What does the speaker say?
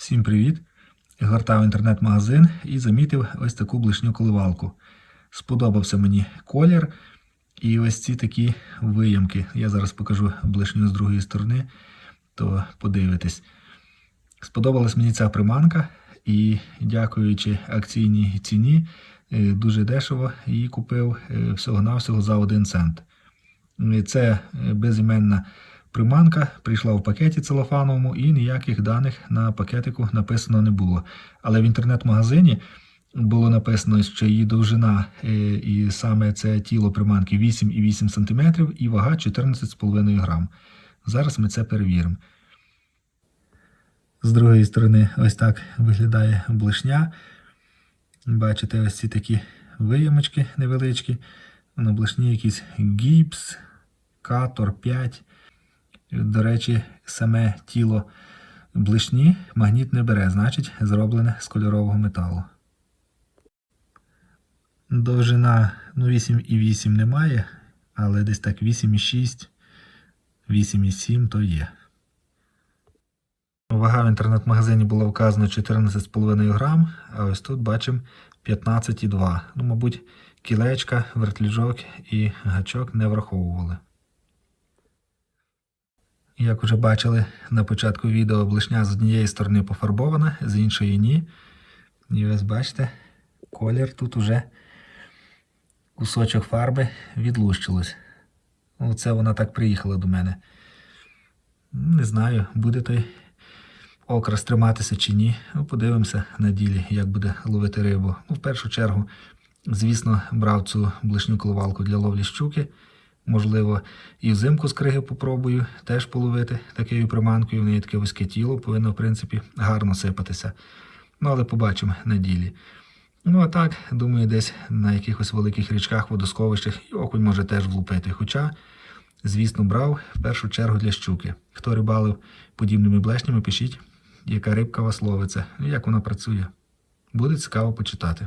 Всім привіт! Гортав інтернет-магазин і замітив ось таку блишню коливалку. Сподобався мені колір і ось ці такі виямки. Я зараз покажу блишню з другої сторони, то подивитесь. Сподобалась мені ця приманка, і дякуючи акційній ціні, е, дуже дешево її купив е, всього-навсього за 1 цент. Це е, безіменна приманка, прийшла в пакеті целофановому і ніяких даних на пакетику написано не було. Але в інтернет-магазині було написано, що її довжина е, і саме це тіло приманки 8,8 см і вага 14,5 грам. Зараз ми це перевіримо. З другої сторони, ось так виглядає блишня. Бачите, ось ці такі виямочки невеличкі. На блишні якийсь гіпс, катор 5. До речі, саме тіло блишні магніт не бере, значить, зроблене з кольорового металу. Довжина ну, 8,8 немає, але десь так 8,6, 8,7 то є. Вага в інтернет-магазині була вказана 14,5 грам, а ось тут бачимо 15,2. Ну, мабуть, кілечка, вертлюжок і гачок не враховували. Як вже бачили на початку відео, блишня з однієї сторони пофарбована, з іншої ні. І ось бачите, колір тут уже кусочок фарби відлущилось. Оце вона так приїхала до мене. Не знаю, буде той окрас триматися чи ні. Ну, подивимося на ділі, як буде ловити рибу. Ну, в першу чергу, звісно, брав цю блишню коливалку для ловлі щуки. Можливо, і взимку з криги попробую теж половити такою приманкою. В неї таке вузьке тіло, повинно, в принципі, гарно сипатися. Ну, але побачимо на ділі. Ну, а так, думаю, десь на якихось великих річках, водосховищах і окунь може теж влупити. Хоча, звісно, брав в першу чергу для щуки. Хто рибалив подібними блешнями, пишіть, яка рибка вас ловиться і як вона працює. Буде цікаво почитати.